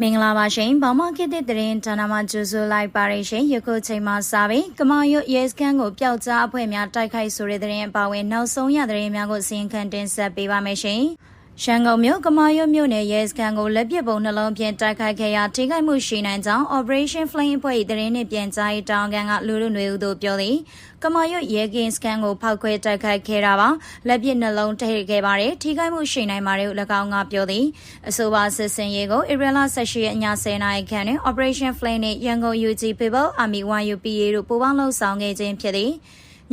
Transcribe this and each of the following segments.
မင်္ဂလာပါရှင်။ဘာမခေတ်တဲ့သတင်းဌာနမှကြိုဆိုလိုက်ပါရရှင်။ယခုချိန်မှစပြီးကမာရွတ်ရဲစခန်းကိုပျောက်ကြားအဖွဲ့များတိုက်ခိုက်ဆိုတဲ့သတင်းအပါအဝင်နောက်ဆုံးရသတင်းများကိုစီရင်ခံတင်ဆက်ပေးပါမယ်ရှင်။ ရန်ကုန်မြို့ကမာရွတ်မြို့နယ်ရဲစခန်းကိုလက်ပစ်ပုံနှလုံးဖြင့်တိုက်ခိုက်ခဲ့ရာထိခိုက်မှုရှိနိုင်ကြောင်း Operation Flame အဖွဲ့၏သတင်းနှင့်ပြန်ကြားရေးတောင်းကန်ကလူလူနွေဦးတို့ပြောသည်ကမာရွတ်ရဲကင်းစခန်းကိုဖောက်ခွဲတိုက်ခိုက်ခဲ့တာပါလက်ပစ်နှလုံးထိခဲ့ပါတယ်ထိခိုက်မှုရှိနိုင်ပါတယ်ဟု၎င်းကပြောသည်အဆိုပါစစ်စင်ရေးကို April 18ရက်ည10:00နာရီခန့်တွင် Operation Flame နှင့်ရန်ကုန် UG People Army 1UPA တို့ပူးပေါင်းလှုပ်ဆောင်ခဲ့ခြင်းဖြစ်သည်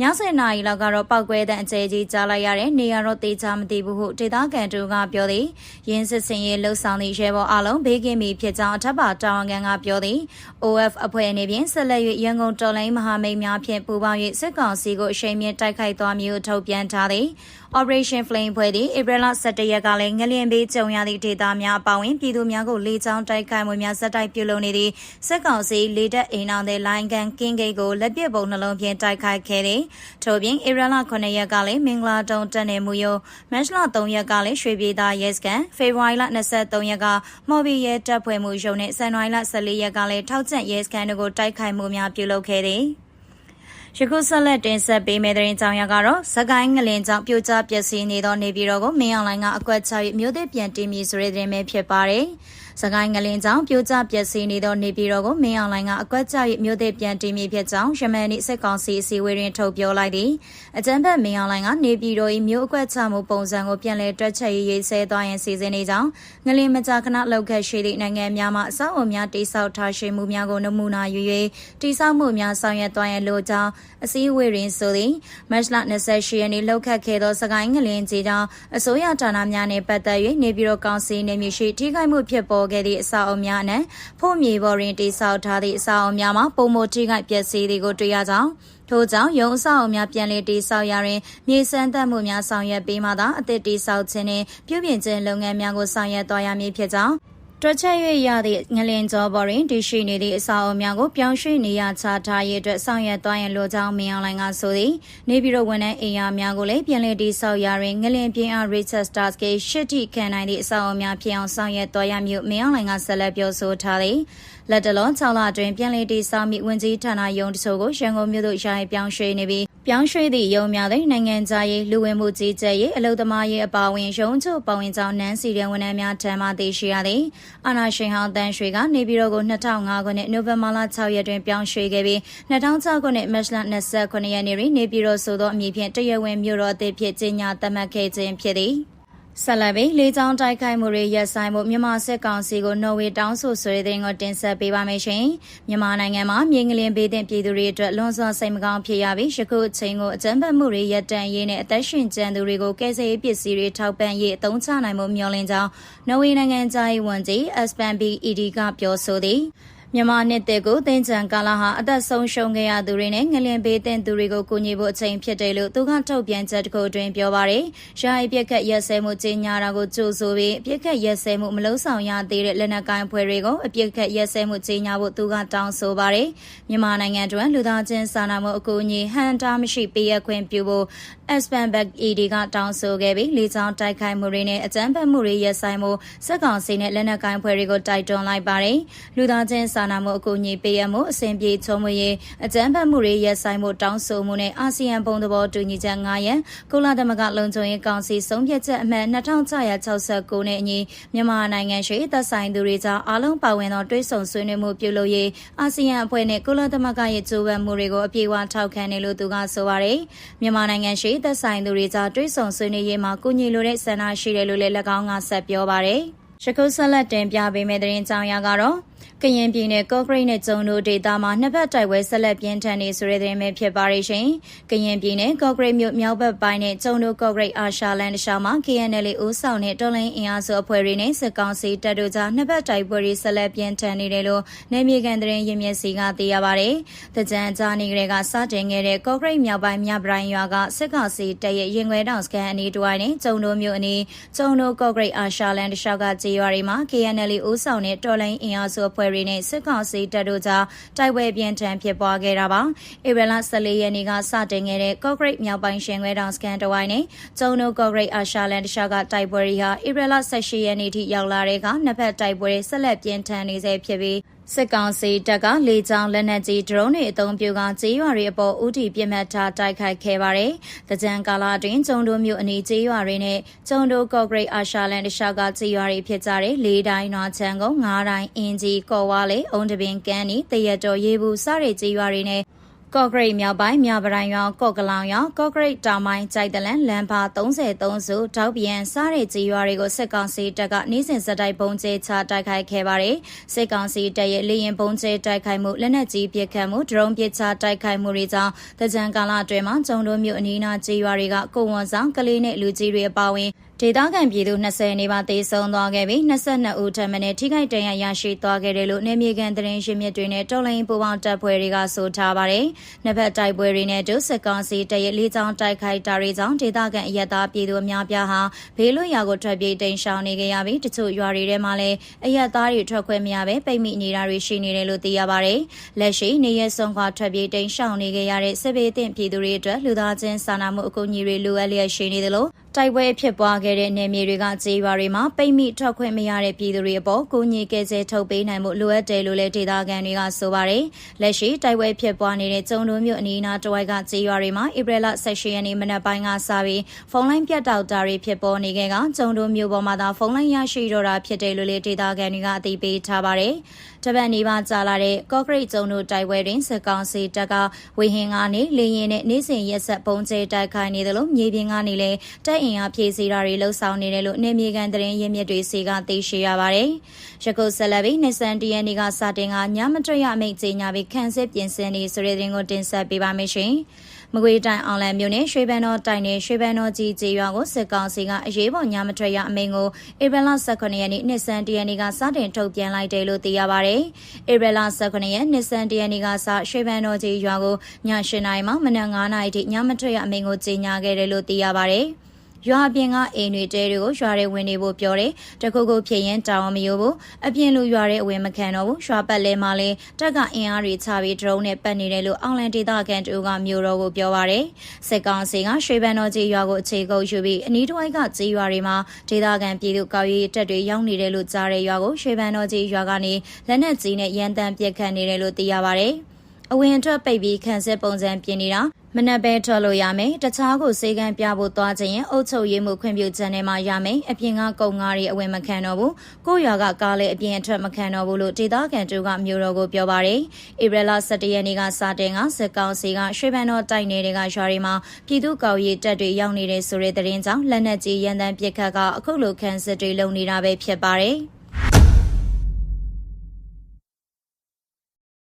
ည7နာရီလောက်ကတော့ပောက်ကွဲတဲ့အကျဲကြီးကြားလိုက်ရတဲ့နေရာတော့တေချာမသိဘူးဟုဒေသခံတို့ကပြောသည်ရင်းစစ်စင်ရေးလှုပ်ဆောင်သည့်ရဲဘော်အလုံးဘေးကင်းပြီဖြစ်ကြောင်းအထက်ပါတာဝန်ခံကပြောသည် OF အဖွဲ့အနေဖြင့်ဆက်လက်၍ရန်ကုန်တော်လိုင်းမဟာမိတ်များဖြင့်ပူးပေါင်း၍စစ်ကောင်စီကိုအရှိန်မြင့်တိုက်ခိုက်သွားမည်ဟုထုတ်ပြန်ထားသည် Operation Flame ဖွဲ့သည့်ဧပြီလ17ရက်ကလည်းငလျင်ဘေးကြုံရသည့်ဒေသများအပါအဝင်ပြည်သူများကိုလေကြောင်းတိုက်ခိုက်မှုများဇက်တိုက်ပြုလုပ်နေသည့်စစ်ကောင်စီလေတပ်အိမ်အောင်တဲ့လိုင်းကန်ကင်းဂိတ်ကိုလက်ပစ်ပုံနှလုံးဖြင့်တိုက်ခိုက်ခဲ့သည်ထို့ပြင်ဧပြီလ9ရက်ကလည်းမင်္ဂလာတုံတက်နေမှုရောမတ်လ3ရက်ကလည်းရွှေပြည်သားရဲစခန်းဖေဖော်ဝါရီလ23ရက်ကမော်ဘီရဲတပ်ဖွဲ့မှုရုံနဲ့ဇန်နဝါရီလ14ရက်ကလည်းထောက်ကျက်ရဲစခန်းတို့ကိုတိုက်ခိုက်မှုများပြုလုပ်ခဲ့သည် ယခုဆက်လက်တင်ဆက်ပေးမယ့်သတင်းကြောင်းရကတော့စကိုင်းငလင်ကြောင့်ပြိုကျပျက်စီးနေသောနေပြည်တော်ကိုမင်းအောင်လှိုင်ကအကွက်ချ၍မြို့သစ်ပြန်တင်မည်ဆိုတဲ့သတင်းပဲဖြစ်ပါတယ်။စကိုင်းငလင်ကြောင့်ပြိုကျပျက်စီးနေသောနေပြည်တော်ကိုမင်းအောင်လှိုင်ကအကွက်ကျ၍မြို့သစ်ပြန်တင်မည်ဖြစ်ကြောင်းရမန်နေ့စစ်ကောင်စီအစည်းအဝေးတွင်ထုတ်ပြောလိုက်သည်။အကြံဖက်မင်းအောင်လှိုင်ကနေပြည်တော်၏မြို့အကွက်ချမှုပုံစံကိုပြန်လည်တွက်ချက်ရေးရေးဆဲသွားရန်စီစဉ်နေကြောင်းငလင်မကြာခဏလောက်ခဲ့ရှိသည့်နိုင်ငံများမှအဆောက်အအုံများတိစောက်ထားရှိမှုများကိုနမူနာယူ၍တိစောက်မှုများဆောင်ရွက်သွားရန်လိုကြောင်းအစည်းအဝေးတွင်ဆိုသည်မတ်လ28ရက်နေ့လောက်ခတ်ခဲ့သောစကိုင်းငလင်ကြီးကြောင့်အစိုးရဌာနများနှင့်ပတ်သက်၍နေပြည်တော်ကောင်စီနေမြေရှိထိခိုက်မှုဖြစ်ပေါ်ခဲ့သည့်အဆောက်အုံများနဲ့ဖို့မြေပေါ်တွင်တိစောက်ထားသည့်အဆောက်အုံများမှာပုံမထိခိုက်ပျက်စီးသည်ကိုတွေ့ရကြောင်းထို့ကြောင့်ရုံအဆောက်အုံများပြန်လည်တိစောက်ရာတွင်မြေစမ်းသပ်မှုများဆောင်ရွက်ပေးမှသာအသစ်တိစောက်ခြင်းနှင့်ပြုပြင်ခြင်းလုပ်ငန်းများကိုဆောင်ရွက်သွားရမည်ဖြစ်ကြောင်း တွက်ချက်၍ရသည့်ငလင်ကျော်ပေါ်တွင်တရှိနေသည့်အစာအုံများကိုပြောင်းရွှေ့နေရချထားရေးအတွက်ဆောင်ရွက်သွားရန်လိုကြောင်းမင်းအောင်လှိုင်ကဆိုသည်နေပြည်တော်ဝန်ထမ်းအိမ်ယာများကိုလည်းပြန်လည်တည်ဆောက်ရာတွင်ငလင်ပြင်းအား Richard Stars ကရှစ်ထိခံနိုင်သည့်အစာအုံများဖြစ်အောင်ဆောင်ရွက်သွားရမည်မင်းအောင်လှိုင်ကဆက်လက်ပြောဆိုထားသည်လက်တလုံး6လအတွင်းပြန်လည်တည်ဆောက်မိဝင်ကြီးဌာနယုံတချို့ကိုရန်ကုန်မြို့သို့ယာယီပြောင်းရွှေ့နေပြီး ပြောင်းရွှေ့သည့်ရုံများသည်နိုင်ငံခြားရေးလူဝင်မှုကြီးကြပ်ရေးအလုပ်သမားရေးအပါအဝင်ရုံးချုပ်ပဝင်ကြောင်းနန်းစီရဲဝန်ထမ်းများထံမှသိရှိရသည်အာနာရှင်ဟောင်းတန်းရွှေကနေပြည်တော်ကို2005ခုနှစ်နိုဝင်ဘာလ6ရက်တွင်ပြောင်းရွှေ့ခဲ့ပြီး2006ခုနှစ်မတ်လ29ရက်နေ့တွင်နေပြည်တော်ဆိုသောအမည်ဖြင့်တရားဝင်မြို့တော်အသစ်ဖြစ်ကြေညာသတ်မှတ်ခဲ့ခြင်းဖြစ်သည် ဆက်လက်ပြီးလေကြောင်းတိုက်ခိုက်မှုတွေရပ်ဆိုင်းဖို့မြန်မာစစ်ကောင်စီကိုနော်ဝေတောင်းဆိုဆိုတဲ့တဲ့ကိုတင်ဆက်ပေးပါမယ်ရှင်။မြန်မာနိုင်ငံမှာမြေငလင်ဘေးသင့်ပြည်သူတွေအတွက်လွန်စွာစိတ်မကောင်းဖြစ်ရပြီးယခုအချိန်ကိုအကြမ်းဖက်မှုတွေရပ်တန့်ရေးနဲ့အသက်ရှင်ကျန်သူတွေကိုကယ်ဆယ်ရေးပစ္စည်းတွေထောက်ပံ့ရေးအသုံးချနိုင်မှုမျှော်လင့်ကြောင်းနော်ဝေနိုင်ငံသားရေးဝန်ကြီး Aspan B ED ကပြောဆိုသည်။ မြန်မာနှစ်သက်ကိုတင်ကြံကာလဟာအသက်ဆုံးရှုံးခဲ့ရသူတွေနဲ့ငလင်ပေးတဲ့သူတွေကိုကူညီဖို့အချိန်ဖြစ်တယ်လို့သူကထုတ်ပြန်ချက်တစ်ခုတွင်ပြောပါရယ်။ရာအပြက်ခတ်ရက်စဲမှုကြီးညာတာကိုကြိုးဆိုပြီးအပြက်ခတ်ရက်စဲမှုမလုံးဆောင်ရသေးတဲ့လက်နက်ကိုင်ဖွဲ့တွေကိုအပြက်ခတ်ရက်စဲမှုကြီးညာဖို့သူကတောင်းဆိုပါရယ်။မြန်မာနိုင်ငံတွင်လူသားချင်းစာနာမှုအကူအညီဟန်တာမရှိပေးရခွင့်ပြုဖို့ Aspenback ED ကတောင်းဆိုခဲ့ပြီးလေကြောင်းတိုက်ခိုက်မှုတွေနဲ့အကြမ်းဖက်မှုတွေရပ်ဆိုင်မှုစက်ကောင်စီနဲ့လက်နက်ကိုင်ဖွဲ့တွေကိုတိုက်တွန်းလိုက်ပါတယ်။လူသားချင်းစာနာမှုအကူအညီပေးရမှုအစဉ်ပြေချုံမရေးအကြမ်းဖက်မှုတွေရပ်ဆိုင်မှုတောင်းဆိုမှုနဲ့အာဆီယံပုံသဘောတူညီချက်9ရန်ကုလသမဂ္ဂလုံခြုံရေးကောင်စီဆုံးဖြတ်ချက်အမှတ်2669နဲ့အညီမြန်မာနိုင်ငံရှိသက်ဆိုင်သူတွေကြားအားလုံးပါဝင်သောတွဲဆုံဆွေးနွေးမှုပြုလုပ်ရေးအာဆီယံအဖွဲ့နဲ့ကုလသမဂ္ဂရဲ့ကြိုးပမ်းမှုတွေကိုအပြည့်အဝထောက်ခံတယ်လို့သူကဆိုပါတယ်။မြန်မာနိုင်ငံရှိသက်ဆိုင်သူတွေကြားတွဲဆုံဆွေးနွေးရေးမှာကုညီလိုတဲ့ဆန္ဒရှိတယ်လို့လည်း၎င်းကဆက်ပြောပါတယ်။ရှကုဆက်လက်တင်ပြပေးမယ့်သတင်းကြောင်းရကတော့ ကရင်ပြည်နယ်ကော့ဂရိတ်နဲ့ကျုံတို့ဒေသမှာနှစ်ဖက်တိုက်ပွဲဆက်လက်ပြင်းထန်နေဆိုတဲ့သတင်းပဲဖြစ်ပါရဲ့ရှင်။ကရင်ပြည်နယ်ကော့ဂရိတ်မြို့မြောက်ဘက်ပိုင်းနဲ့ကျုံတို့ကော့ဂရိတ်အာရှလန်တခြားမှာ KNL ဦးဆောင်တဲ့တော်လိုင်းအင်အားစုအဖွဲ့တွေနဲ့စစ်ကောင်စီတပ်တို့ကြားနှစ်ဖက်တိုက်ပွဲတွေဆက်လက်ပြင်းထန်နေတယ်လို့နယ်မြေကန်သတင်းရင်းမြစ်စီကသိရပါဗျ။တကြံကြားနေကလေးကစတင်ခဲ့တဲ့ကော့ဂရိတ်မြောက်ပိုင်းမြပရိုင်းရွာကစစ်ကောင်စီတပ်ရဲ့ရင်ခွဲတောင်စကန်အနီးတွိုင်းနဲ့ကျုံတို့မြို့အနီးကျုံတို့ကော့ဂရိတ်အာရှလန်တခြားကကြေးရွာတွေမှာ KNL ဦးဆောင်တဲ့တော်လိုင်းအင်အားစုအဖွဲ့တွေနဲ့စစ်ကောင်စီတပ်တို့ကြားတိုက်ပွဲပြင်းထန်ဖြစ်ပွားခဲ့တာပါ။ဧပြီလ14ရက်နေ့ကစတင်ခဲ့တဲ့ကော့ဂရိတ်မြောက်ပိုင်းရှင်ခွဲတောင်စကန်တဝိုင်းနဲ့ကျုံနိုကော့ဂရိတ်အာရှလန်တခြားကတိုက်ပွဲတွေဟာဧပြီလ18ရက်နေ့ထိရောက်လာတဲ့ကနှစ်ဖက်တိုက်ပွဲတွေဆက်လက်ပြင်းထန်နေဆဲဖြစ်ပြီး စစ်ကောင်စီတပ်ကလေကြောင်းလက်နက်ကြီးဒရုန်းတွေအုံပြုကကြေးရွာတွေအပေါ်ဦးတည်ပြစ်မှတ်ထားတိုက်ခိုက်ခဲ့ပါတယ်။တကြံကာလအတွင်းကျုံတို့မြို့အနီးကြေးရွာတွေနဲ့ကျုံတို့ကော့ဂရိတ်အာရှလန်တခြားကကြေးရွာတွေဖြစ်ကြတဲ့လေးတိုင်းနွားချန်ကုန်း၅တိုင်းအင်ဂျီကော်ဝါလေအုံတပင်ကန်းနီတရက်တော်ရေဘူးစတဲ့ကြေးရွာတွေနဲ့ ကော့ဂရိတ်မြောက်ပိုင်းမြောက်ပရိုင်ရွာကော့ကလောင်ရွာကော့ဂရိတ်တောင်ပိုင်းကြိုက်တလန်လမ်းပါ33စုတောက်ပြန်စားတဲ့ကြီးရွာတွေကိုစစ်ကောင်စီတပ်ကနှီးစင်စတိုက်ပုံကျဲချတိုက်ခိုက်ခဲ့ပါတယ်စစ်ကောင်စီတပ်ရဲ့လေရင်ပုံကျဲတိုက်ခိုက်မှုလက်နက်ကြီးပစ်ခတ်မှုဒရုန်းပစ်ချတိုက်ခိုက်မှုတွေကြောင့်တကြံကာလအတွင်းမှာကျုံတို့မြို့အနီးနားကြီးရွာတွေကကိုဝန်ဆောင်ကလေးနဲ့လူကြီးတွေအပါအဝင် ဒေသခံပြည်သူ20နေပါသေဆုံးသွားခဲ့ပြီး22ဦးထပ်မံထိခိုက်ဒဏ်ရာရရှိသွားခဲ့တယ်လို့နေမြေကန်သတင်းရင်းမြစ်တွေနဲ့တော်လိုင်းပူပေါင်းတပ်ဖွဲ့တွေကဆိုထားပါတယ်။နှစ်ဖက်တိုက်ပွဲတွေနဲ့ဒုစစ်ကောင်စီတရဲ့လေးချောင်းတိုက်ခိုက်တာတွေကြောင့်ဒေသခံအရက်သားပြည်သူအများပြားဟာဘေးလွတ်ရာကိုထွက်ပြေးတိမ်းရှောင်နေကြရပြီးတချို့ရွာတွေထဲမှာလည်းအရက်သားတွေထွက်ခွင့်မရဘဲပိတ်မိနေတာတွေရှိနေတယ်လို့သိရပါတယ်။လက်ရှိနေရက်ဆုံးခွာထွက်ပြေးတိမ်းရှောင်နေကြရတဲ့စစ်ဘေးသင့်ပြည်သူတွေအတွက်လူသားချင်းစာနာမှုအကူအညီတွေလိုအပ်လျက်ရှိနေသလို တိုက်ပွဲဖြစ်ပွားခဲ့တဲ့နေမြေတွေကကြေးရွာတွေမှာပိတ်မိထွက်ခွင့်မရတဲ့ပြည်သူတွေအပေါ်ကိုညီကဲဆဲထုတ်ပေးနိုင်မှုလိုအပ်တယ်လို့လည်းဒေသခံတွေကဆိုပါတယ်။လက်ရှိတိုက်ပွဲဖြစ်ပွားနေတဲ့ကျုံတို့မြို့အနီးအနားတဝိုက်ကကြေးရွာတွေမှာဧပြီလ18ရက်နေ့မနက်ပိုင်းကစပြီးဖုန်းလိုင်းပြတ်တောက်တာတွေဖြစ်ပေါ်နေခဲ့ကကျုံတို့မြို့ပေါ်မှာသာဖုန်းလိုင်းရရှိတော့တာဖြစ်တယ်လို့လည်းဒေသခံတွေကအသိပေးထားပါတယ်။တပတ်နီးပါးကြာလာတဲ့ကော့ဂရိတ်ကျုံတို့တိုက်ပွဲတွင်စစ်ကောင်စီတပ်ကဝေဟင်ကနေလေရင်နဲ့နေစဉ်ရက်ဆက်ပုံကျဲတိုက်ခိုက်နေတယ်လို့မြေပြင်ကနေလည်းတိုက်အင်အားဖြည့်ဆည်းတာတွေလှုပ်ဆောင်နေတယ်လို့နေမြေကန်သတင်းရင်းမြစ်တွေစီကသိရှိရပါတယ်။ရကုတ်ဆက်လက်ပြီးနှစ်ဆန်တရန်ဒီကစတင်ကညမတရအမိတ်ကြီးညာပြီးခန်းစစ်ပြင်ဆင်နေဆိုတဲ့သတင်းကိုတင်ဆက်ပေးပါမယ်ရှင်။မကွေးတိုင်းအောင်လံမြို့နယ်ရွှေဘန်းတော်တိုင်းနယ်ရွှေဘန်းတော်ကြီးကျေးရွာကိုစစ်ကောင်စီကအရေးပေါ်ညမထွက်ရအမိန့်ကိုဧပြီလ18ရက်နေ့နှစ်ဆန်တရနေ့ကစတင်ထုတ်ပြန်လိုက်တယ်လို့သိရပါဗျ။ဧပြီလ18ရက်နှစ်ဆန်တရနေ့ကစရွှေဘန်းတော်ကြီးရွာကိုည8နာရီမှမနက်9နာရီထိညမထွက်ရအမိန့်ကိုကြေညာခဲ့တယ်လို့သိရပါဗျ။ ရွာပြင်ကအိမ်တွေတဲတွေကိုရွာတွေဝင်နေဖို့ပြောတယ်တခုခုဖြစ်ရင်တောင်းမရိုးဘူးအပြင်လူရွာတွေအဝင်မခံတော့ဘူးရွာပတ်လဲမှလဲတက်ကအင်အားတွေချပြီးဒရုန်းနဲ့ပတ်နေတယ်လို့အောင်လန်ဒေသခံတူကမျိုးတော်ကိုပြောပါတယ်စစ်ကောင်စီကရွှေဘန်တော်ကြီးရွာကိုအခြေကုပ်ယူပြီးအနီးတစ်ဝိုက်ကကြီးရွာတွေမှာဒေသခံပြည်သူကောက်ရေးတပ်တွေရောက်နေတယ်လို့ကြားတဲ့ရွာကိုရွှေဘန်တော်ကြီးရွာကနေလက်နက်ကြီးနဲ့ရန်တမ်းပစ်ခတ်နေတယ်လို့သိရပါတယ် အဝင်အတွက်ပိတ်ပြီးခန်းစစ်ပုံစံပြင်နေတာမနက်ပဲထွက်လို့ရမယ်တခြားကိုစေကန်းပြဖို့သွားခြင်းရင်အုတ်ချုပ်ရေးမှုခွင့်ပြုချက်နဲ့မှရမယ်အပြင်ကကုံငါးတွေအဝင်မခံတော့ဘူးကိုရွာကကားလေးအပြင်အထွက်မခံတော့ဘူးလို့ဒေသခံတို့ကမျိုးတော်ကိုပြောပါတယ်ဧပြီလ17ရက်နေ့ကစတင်ကစစ်ကောင်စီကရွှေဘန်တော်တိုက်နေတဲ့ကရွာတွေမှာပြည်သူ့ကောက်ရေးတပ်တွေရောက်နေတဲ့ဆိုတဲ့သတင်းကြောင့်လက်နက်ကြီးရန်တမ်းပစ်ခတ်ကအခုလိုခန်းစစ်တွေလုံနေတာပဲဖြစ်ပါတယ်